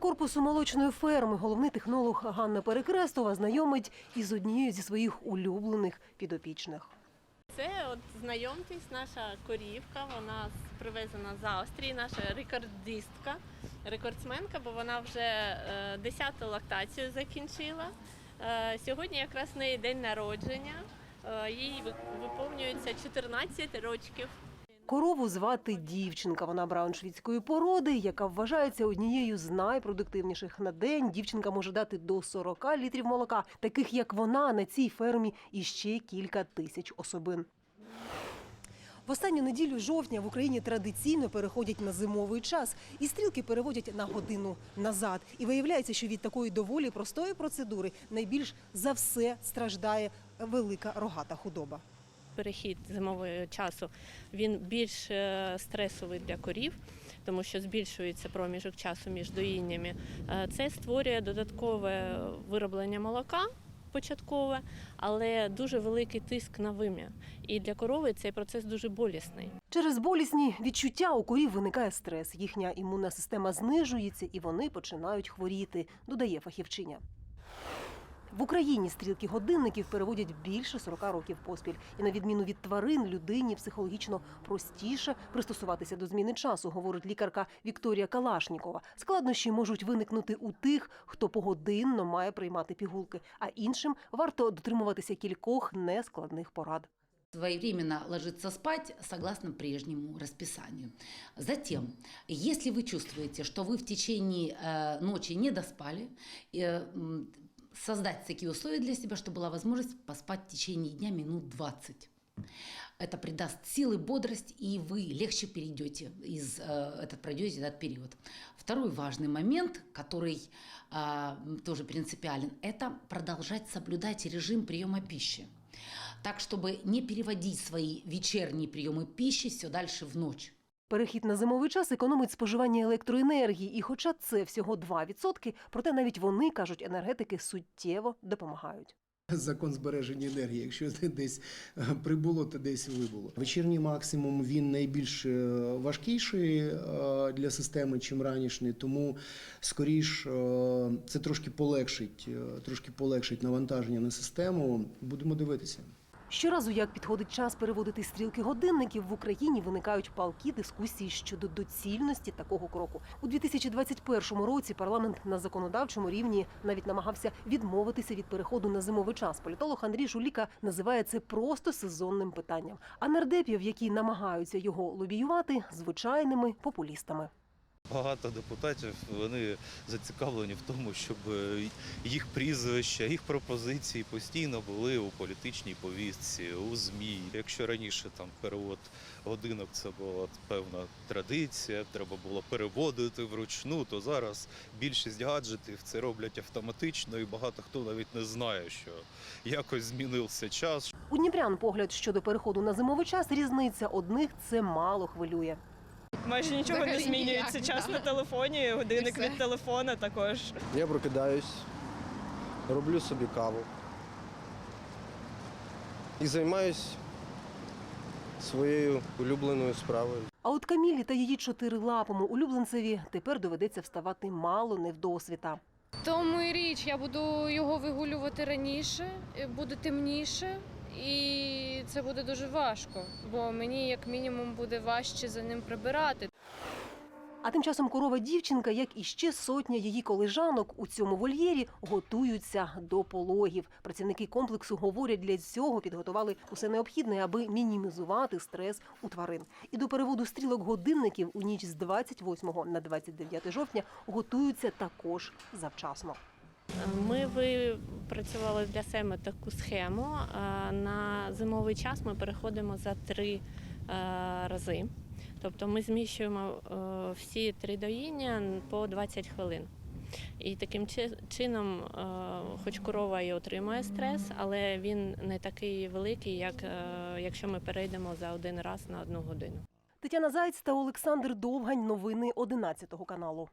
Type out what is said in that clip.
корпусу молочної ферми головний технолог Ганна Перекрестова знайомить із однією зі своїх улюблених підопічних. Це от знайомтесь, наша корівка. Вона привезена з Австрії, наша рекордистка, рекордсменка, бо вона вже е, 10-ту лактацію закінчила. Е, Сьогодні якраз неї день народження. Е, Їй виповнюється 14 років. Корову звати дівчинка. Вона брауншвіцької породи, яка вважається однією з найпродуктивніших на день. Дівчинка може дати до 40 літрів молока. Таких як вона на цій фермі іще кілька тисяч особин. В останню неділю жовтня в Україні традиційно переходять на зимовий час, і стрілки переводять на годину назад. І виявляється, що від такої доволі простої процедури найбільш за все страждає велика рогата худоба. Перехід зимового часу він більш е, стресовий для корів, тому що збільшується проміжок часу між доїннями. Е, Це створює додаткове вироблення молока. Початкове, але дуже великий тиск на вим'я. І для корови цей процес дуже болісний. Через болісні відчуття у корів виникає стрес. Їхня імунна система знижується і вони починають хворіти, додає фахівчиня. В Україні стрілки годинників переводять більше 40 років поспіль. І на відміну від тварин, людині психологічно простіше пристосуватися до зміни часу, говорить лікарка Вікторія Калашнікова. Складнощі можуть виникнути у тих, хто погодинно має приймати пігулки, а іншим варто дотримуватися кількох нескладних порад. своевременно ложиться спать согласно прежнему расписанию. Затем, если вы чувствуете, что вы в течение э, ночи не доспали, э, м, создать такие условия для себя, чтобы была возможность поспать в течение дня минут 20. Это придаст силы, бодрость, и вы легче перейдете из э, этот пройдете этот период. Второй важный момент, который м, тоже принципиален, это продолжать соблюдать режим приема пищи. Так, чтобы не переводить свои вечерние приемы пищи все дальше в ночь. Перехід на зимовий час економить споживання електроенергії, і хоча це всього 2%, проте навіть вони кажуть, енергетики суттєво допомагають. Закон збереження енергії. Якщо десь е, прибуло, то десь вибуло. Вечірній максимум він найбільш е, важкіший е, для системи, чим ранішній, тому скоріш це трошки полегшить, трошки полегшить навантаження на систему. Будемо дивитися. Щоразу, як підходить час переводити стрілки годинників, в Україні виникають палкі дискусії щодо доцільності такого кроку. У 2021 році парламент на законодавчому рівні навіть намагався відмовитися від переходу на зимовий час. Політолог Андрій Жуліка називає це просто сезонним питанням. А нардепів, які намагаються його лобіювати, звичайними популістами. Багато депутатів вони зацікавлені в тому, щоб е, їх прізвища, їх пропозиції постійно були у політичній повістці, у ЗМІ. Якщо раніше там перевод годинок це була певна традиція, треба було переводити вручну, то зараз більшість гаджетів це роблять автоматично, і багато хто навіть не знає, що якось змінився час, У Дніпрян погляд щодо переходу на зимовий час різниця одних це мало хвилює. Майже нічого не змінюється. ніяк, Час да. на телефоні, годинник від телефона також. Я прокидаюсь, роблю собі каву і займаюсь своєю улюбленою справою. А от Камілі та її чотирилапому улюбленцеві тепер доведеться вставати мало не вдосвіта. Тому і річ, я буду його вигулювати раніше, е, буде темніше, і це буде дуже важко, бо мені як мінімум буде важче за ним прибирати. А тим часом корова дівчинка, як і ще сотня її колежанок у цьому вольєрі, готуються до пологів. Працівники комплексу говорять, для цього підготували усе необхідне, аби мінімізувати стрес у тварин. І до переводу стрілок годинників у ніч з 28 на 29 жовтня готуються також завчасно. Ми випрацювали для себе таку схему. Е, На зимовий час ми переходимо за три е, рази. Тобто ми зміщуємо е, всі три доїння по 20 хвилин. І таким чином, хоч корова і отримує стрес, але він не такий великий, як якщо ми перейдемо за один раз на одну годину. Тетяна Зайць та Олександр Довгань. Новини 11 каналу.